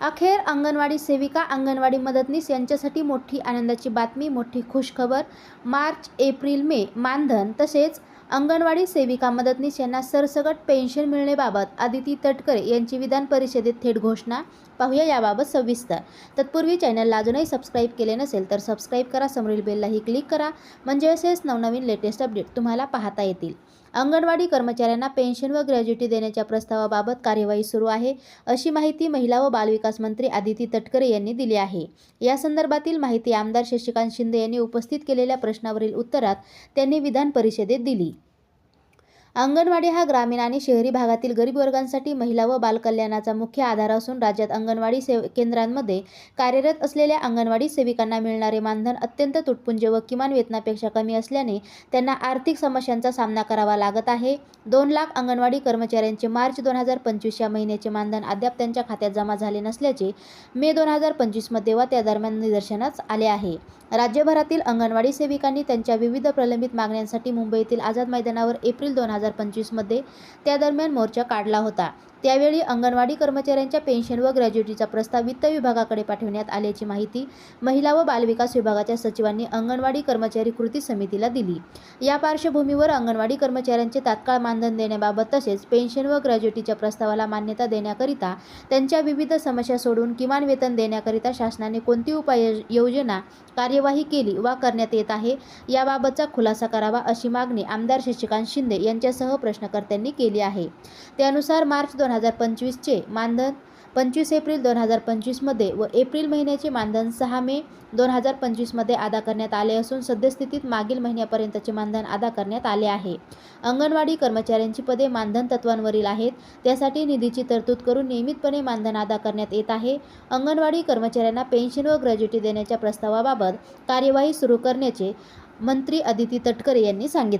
अखेर अंगणवाडी सेविका अंगणवाडी मदतनीस यांच्यासाठी मोठी आनंदाची बातमी मोठी खुशखबर. मार्च एप्रिल मे मानधन तसेच अंगणवाडी सेविका मदतनीस यांना सरसकट पेन्शन मिळण्याबाबत आदिती तटकरे यांची विधान परिषदेत थेट घोषणा. पाहूया याबाबत सविस्तर. तत्पूर्वी चॅनलला अजूनही सबस्क्राईब केले नसेल तर सबस्क्राईब करा समोरील बेललाही क्लिक करा. म्हणजे असेच नवनवीन लेटेस्ट अपडेट तुम्हाला पाहता येतील. अंगणवाडी कर्मचाऱ्यांना पेन्शन व ग्रॅज्युटी देण्याच्या प्रस्तावाबाबत कार्यवाही सुरू आहे अशी माहिती महिला व बालविकास मंत्री आदिती तटकरे यांनी दिली आहे. या संदर्भातील माहिती आमदार शशिकांत शिंदे यांनी उपस्थित केलेल्या प्रश्नावरील उत्तरात त्यांनी विधान परिषदेत दिली. अंगणवाडी हा ग्रामीण आणि शहरी भागातील गरीब वर्गांसाठी महिला व बालकल्याणाचा मुख्य आधार असून राज्यात अंगणवाडी सेव केंद्रांमध्ये कार्यरत असलेल्या अंगणवाडी सेविकांना मिळणारे मानधन अत्यंत तुटपुंजे व किमान वेतनापेक्षा कमी असल्याने त्यांना आर्थिक समस्यांचा सामना करावा लागत आहे. दोन लाख अंगणवाडी कर्मचाऱ्यांचे मार्च दोन हजार पंचवीस या महिन्याचे मानधन अद्याप त्यांच्या खात्यात जमा झाले नसल्याचे मे दोन हजार पंचवीसमध्ये व त्या दरम्यान निदर्शनास आले आहे. राज्यभरातील अंगणवाडी सेविकांनी त्यांच्या विविध प्रलंबित मागण्यांसाठी मुंबईतील आझाद मैदानावर एप्रिल दोन हजार पंचवीसमध्ये त्या दरम्यान मोर्चा काढला होता. त्यावेळी अंगणवाडी कर्मचाऱ्यांच्या पेन्शन व ग्रॅज्युटीचा प्रस्ताव वित्त विभागाकडे पाठवण्यात आल्याची माहिती महिला व बालविकास विभागाच्या सचिवांनी अंगणवाडी कर्मचारी कृती समितीला दिली. या पार्श्वभूमीवर अंगणवाडी कर्मचाऱ्यांचे तात्काळ मानधन देण्याबाबत तसेच पेन्शन व ग्रॅज्युटीच्या प्रस्तावाला मान्यता देण्याकरिता त्यांच्या विविध समस्या सोडून किमान वेतन देण्याकरिता शासनाने कोणती उपाय योजना कार्यवाही केली वा करण्यात येत आहे याबाबतचा खुलासा करावा अशी मागणी आमदार शशिकांत शिंदे यांच्यासह प्रश्नकर्त्यांनी केली आहे. त्यानुसार मार्च दोन हजार पंचवीसचे मानधन पंचवीस एप्रिल दोन हजार पंचवीसमध्ये व एप्रिल महिन्याचे मानधन सहा मे दोन हजार पंचवीसमध्ये अदा करण्यात आले असून सद्यस्थितीत मागील महिन्यापर्यंतचे मानधन अदा करण्यात आले आहे. अंगणवाडी कर्मचाऱ्यांची पदे मानधन तत्वांवरील आहेत. त्यासाठी निधीची तरतूद करून नियमितपणे मानधन अदा करण्यात येत आहे. अंगणवाडी कर्मचाऱ्यांना पेन्शन व ग्रॅज्युटी देण्याच्या प्रस्तावाबाबत कार्यवाही सुरू करण्याचे मंत्री अदिती तटकरे यांनी सांगितले.